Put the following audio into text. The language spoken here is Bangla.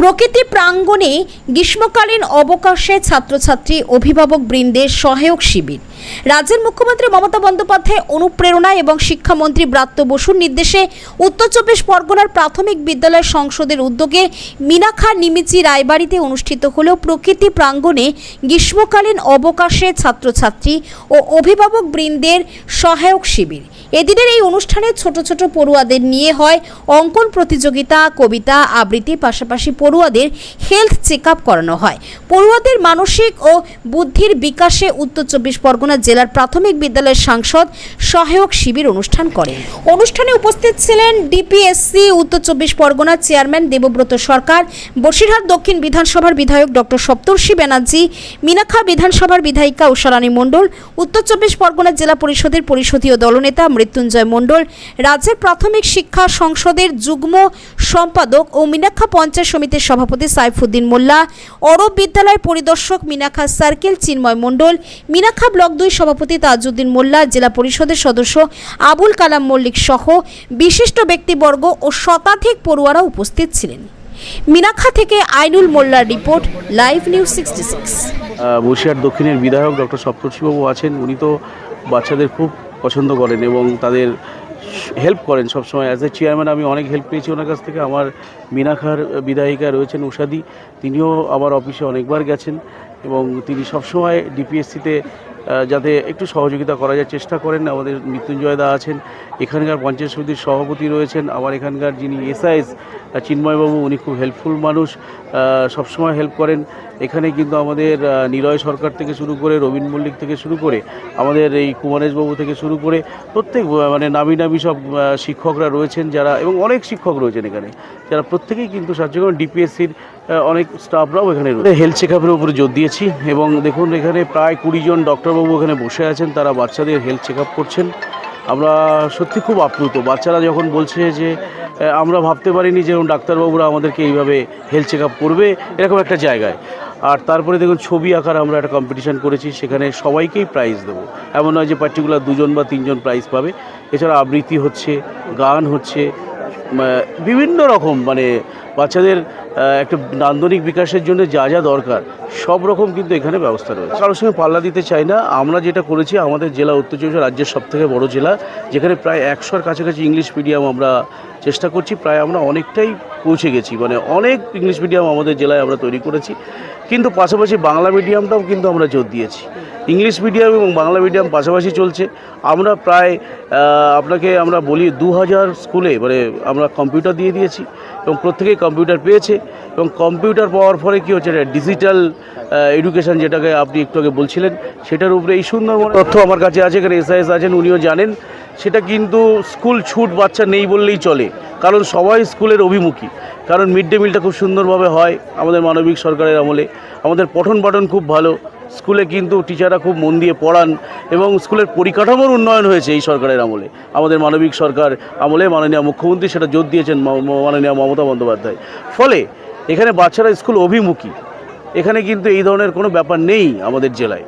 প্রকৃতি প্রাঙ্গণে গ্রীষ্মকালীন অবকাশে ছাত্রছাত্রী, অভিভাবক বৃন্দের সহায়ক শিবির। রাজ্যের মুখ্যমন্ত্রী মমতা বন্দ্যোপাধ্যায় অনুপ্রেরণা এবং শিক্ষামন্ত্রী ব্রাত্য বসুর নির্দেশে উত্তর চব্বিশ পরগনার প্রাথমিক বিদ্যালয় সংসদের উদ্যোগে মিনাখা নিমিচি রায়বাড়িতে অনুষ্ঠিত হলেও প্রকৃতি প্রাঙ্গণে গ্রীষ্মকালীন অবকাশে ছাত্রছাত্রী ও অভিভাবক বৃন্দের সহায়ক শিবির। এদিনের এই অনুষ্ঠানে ছোট ছোট পড়ুয়াদের নিয়ে হয় অঙ্কন প্রতিযোগিতা, কবিতা, আবৃত্তি, পাশাপাশি পড়ুয়াদের হেলথ চেক করানো হয়। পড়ুয়াদের মানসিক ও বুদ্ধির বিকাশে উত্তর চব্বিশ পরগনা জেলার প্রাথমিক বিদ্যালয়ের সাংসদ সহায়ক শিবির অনুষ্ঠান করেন। অনুষ্ঠানে উপস্থিত ছিলেন ডিপিএসসি উত্তর চব্বিশ পরগনার চেয়ারম্যান দেবব্রত সরকার, বসিরহাট দক্ষিণ বিধানসভার বিধায়ক ডক্টর সপ্তর্ষি ব্যানার্জি মিনাখা বিধানসভার বিধায়িকা উষারানী মণ্ডল, উত্তর চব্বিশ পরগনা জেলা পরিষদের পরিষদীয় দলনেতা মৃত্যুঞ্জয় মণ্ডল, রাজ্যের প্রাথমিক শিক্ষা সংসদের যুগ্ম সম্পাদক ও মিনাক্ষা পঞ্চায়েত সমিতির সভাপতি সাইফুদ্দিন মোল্লা, অরব বিদ্যালয় পরিদর্শক মিনাখা সার্কেল, চিন্ময় মণ্ডল মিনাখা ব্লক দুই সভাপতি তাজউদ্দিন মোল্লা, জেলা পরিষদের সদস্য আবুল কালাম মল্লিক সহ বিশিষ্ট ব্যক্তিবর্গ ও শতাধিক পড়ুয়ারা উপস্থিত ছিলেন। মিনাখা থেকে আইনুল মোল্লার report, live news sixty six. Basirhat দক্ষিণের বিধায়ক ডক্টর সপ্তর্ষিবাবু আছেন। উনি তো বাচ্চাদের খুব পছন্দ করেন এবং তাদের হেল্প করেন সবসময়। অ্যাজ এ চেয়ারম্যান আমি অনেক হেল্প পেয়েছি ওনার কাছ থেকে। আমার মিনাখার বিধায়িকা রয়েছেন উষাদি। তিনিও আমার অফিসে অনেকবার গেছেন এবং তিনি সবসময় ডিপিএসসিতে যাতে একটু সহযোগিতা করা যায়, চেষ্টা করেন। আমাদের মৃত্যুঞ্জয় দা আছেন, এখানকার পঞ্চায়েত সমিতির সভাপতি রয়েছেন আমার এখানকার যিনি এসআইএস চিন্ময়বাবু, উনি খুব হেল্পফুল মানুষ সবসময় হেল্প করেন। এখানে কিন্তু আমাদের নিলয় সরকার থেকে শুরু করে, রবীন মল্লিক থেকে শুরু করে, আমাদের এই কুমারেশবাবু থেকে শুরু করে, প্রত্যেক মানে নামি নামি সব শিক্ষকরা রয়েছেন যারা, এবং অনেক শিক্ষক রয়েছেন এখানে। যারা প্রত্যেকেই কিন্তু সাহায্য করেন। ডিপিএসসির অনেক স্টাফরাও এখানে রয়েছে। হেলথ চেক আপের উপরে জোর দিয়েছি, এবং দেখুন এখানে প্রায় কুড়ি জন ডক্টরবাবু এখানে বসে আছেন, তারা বাচ্চাদের হেলথ চেক করছেন। আমরা সত্যি খুব আপ্লুত। বাচ্চারা যখন বলছে যে আমরা ভাবতে পারিনি যে ডাক্তারবাবুরা আমাদেরকে এইভাবে হেলথ চেক করবে, এরকম একটা জায়গায়। আর তারপরে দেখুন, ছবি আঁকার আমরা একটা কম্পিটিশান করেছি, সেখানে সবাইকেই প্রাইজ দেবো। এমন নয় যে পার্টিকুলার দুজন বা তিনজন প্রাইজ পাবে। এছাড়া আবৃত্তি হচ্ছে, গান হচ্ছে বিভিন্ন রকম মানে বাচ্চাদের একটা নান্দনিক বিকাশের জন্য যা যা দরকার, সব রকম কিন্তু এখানে ব্যবস্থা রয়েছে। কারোর সঙ্গে পাল্লা দিতে চাই না। আমরা যেটা করেছি, আমাদের জেলা উত্তর চব্বিশ রাজ্যের সব থেকে বড়ো জেলা, যেখানে প্রায় একশোর কাছাকাছি ইংলিশ মিডিয়াম আমরা চেষ্টা করছি। প্রায় আমরা অনেকটাই পৌঁছে গেছি। মানে অনেক ইংলিশ মিডিয়াম আমাদের জেলায় আমরা তৈরি করেছি। কিন্তু পাশাপাশি বাংলা মিডিয়ামটাও কিন্তু আমরা জোর দিয়েছি। ইংলিশ মিডিয়াম এবং বাংলা মিডিয়াম পাশাপাশি চলছে। আমরা প্রায় আপনাকে আমরা বলি দু হাজার স্কুলে মানে আমরা কম্পিউটার দিয়ে দিয়েছি এবং প্রত্যেকেই কম্পিউটার পেয়েছে এবং কম্পিউটার পাওয়ার ফলে কী হচ্ছে এটা ডিজিটাল এডুকেশন যেটাকে আপনি একটু আগে বলছিলেন, সেটার উপরে এই সুন্দরবন তথ্য আমার কাছে আছে, এখানে এসআইএস আছেন, উনিও জানেন। সেটা কিন্তু স্কুল ছুট বাচ্চা নেই বললেই চলে, কারণ সবাই স্কুলের অভিমুখী। কারণ মিড ডে মিলটা খুব সুন্দরভাবে হয় আমাদের মানবিক সরকারের আমলে। আমাদের পঠন পাঠন খুব ভালো। স্কুলে কিন্তু টিচাররা খুব মন দিয়ে পড়ান এবং স্কুলের পরিকাঠামোর উন্নয়ন হয়েছে এই সরকারের আমলে। আমাদের মানবিক সরকার আমলে মাননীয় মুখ্যমন্ত্রী সেটা জোর দিয়েছেন মাননীয় মমতা বন্দ্যোপাধ্যায়। ফলে এখানে বাচ্চারা স্কুল অভিমুখী। এখানে কিন্তু এই ধরনের কোনো ব্যাপার নেই আমাদের জেলায়।